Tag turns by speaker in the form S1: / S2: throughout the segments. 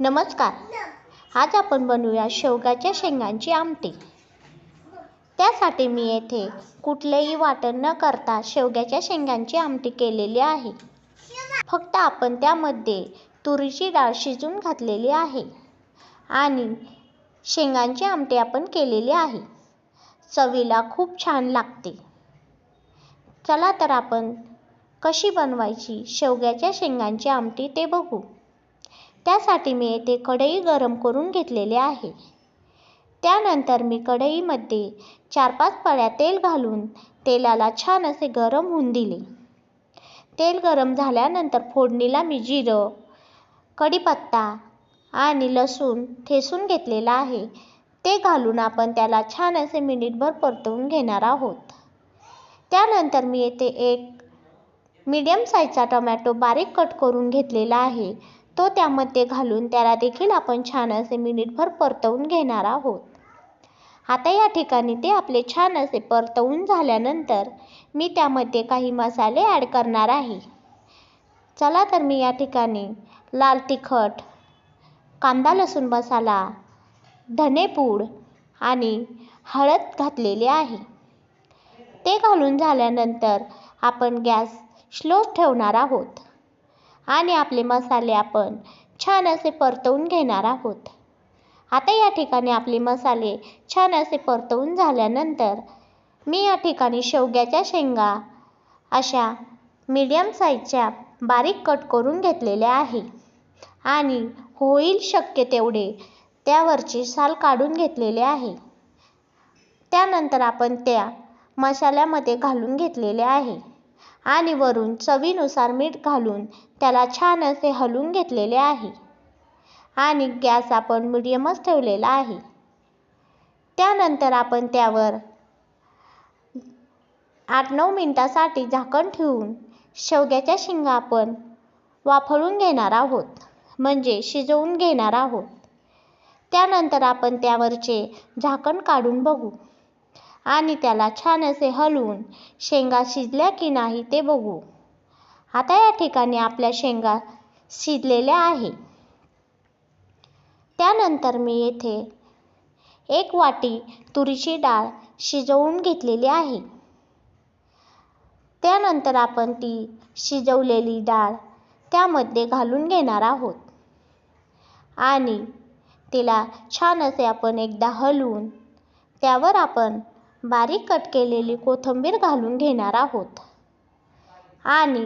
S1: नमस्कार. आज आपण बनवूया शेवगाच्या शेंगांची आमटी. त्यासाठी मी येथे कुठलेही वाटण न करता शेवग्याच्या शेंगांची आमटी केलेली आहे. फक्त आपण त्यामध्ये तुरीची डाळ शिजून घातलेली आहे आणि शेंगांची आमटी आपण केलेली आहे. चवीला खूप छान लागते. चला तर आपण कशी बनवायची शेवग्याच्या शेंगांची आमटी ते बघू. त्यासाठी मी येथे कढई गरम करून घेतलेली आहे. त्यानंतर मी कढईमध्ये चार पाच पळ्या तेल घालून तेलाला छान असे गरम होऊन दिले. तेल गरम झाल्यानंतर फोडणीला मी जिरं कढीपत्ता आणि लसूण ठेसून घेतलेला आहे. ते घालून आपण त्याला छान असे मिनिटभर परतवून घेणार आहोत. त्यानंतर मी येथे एक मीडियम साईजचा टोमॅटो बारीक कट करून घेतलेला आहे. तो त्यामध्ये घालून त्याला देखील आपण छान असे मिनिटभर परतवून घेणार आहोत. आता या ठिकाणी ते आपले छान असे परतवून झाल्यानंतर मी त्यामध्ये काही मसाले ॲड करणार आहे. चला तर मी या ठिकाणी लाल तिखट कांदा लसूण मसाला धनेपूड आणि हळद घातलेली आहे. ते घालून झाल्यानंतर आपण गॅस स्लो ठेवणार आहोत. आणि आपले मसाले आपण छान असे परतवून घेणार आहोत. आता या ठिकाणी आपले मसाले छान असे परतवून झाल्यानंतर मी या ठिकाणी शेवग्याच्या शेंगा अशा मीडियम साईजच्या बारीक कट करून घेतलेल्या आहे. आणि होईल शक्य तेवढे त्यावरची साल काढून घेतलेले आहे. त्यानंतर आपण त्या मसाल्यामध्ये घालून घेतलेले आहे. आणि वरून चवीनुसार मीठ घालून त्याला छान असे हलवून घेतलेले आहे. आणि गॅस आपण मिडियमच ठेवलेला आहे. त्यानंतर आपण त्यावर आठ नऊ मिनटासाठी झाकण ठेवून शेवग्याच्या शेंगा आपण वाफळून घेणार आहोत म्हणजे शिजवून घेणार आहोत. त्यानंतर आपण त्यावरचे झाकण काढून बघू. आणि त्याला छान असे हलवून शेंगा शिजल्या की नाही ते बघू. आता या ठिकाणी आपल्या शेंगा शिजलेल्या आहे त्यानंतर मी येथे एक वाटी तुरीची डाळ शिजवून घेतलेली आहे. त्यानंतर आपण ती शिजवलेली डाळ त्यामध्ये घालून घेणार आहोत. आणि तिला छान असे आपण एकदा हलवून त्यावर आपण बारीक कट केलेली कोथिंबीर घालून घेणार आहोत. आणि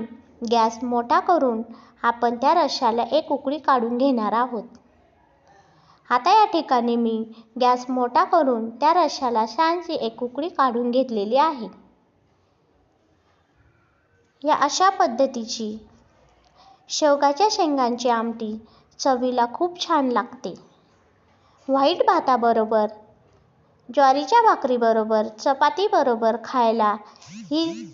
S1: गॅस मोठा करून आपण त्या रश्शाला एक उकळी काढून घेणार आहोत. आता या ठिकाणी मी गॅस मोठा करून त्या रश्शाला छानशी एक उकळी काढून घेतलेली आहे. या अशा पद्धतीची शेवगाच्या शेंगांची आमटी चवीला खूप छान लागते. व्हाईट भाताबरोबर ज्वारीच्या भाकरीबरोबर चपातीबरोबर खायला ही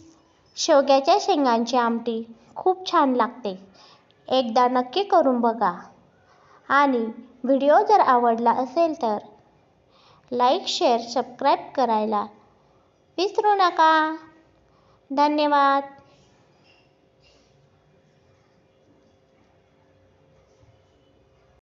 S1: शेवग्याच्या शेंगांची आमटी खूप छान लागते. एकदा नक्की करून बघा. आणि व्हिडिओ जर आवडला असेल तर लाईक शेअर सबस्क्राईब करायला विसरू नका. धन्यवाद.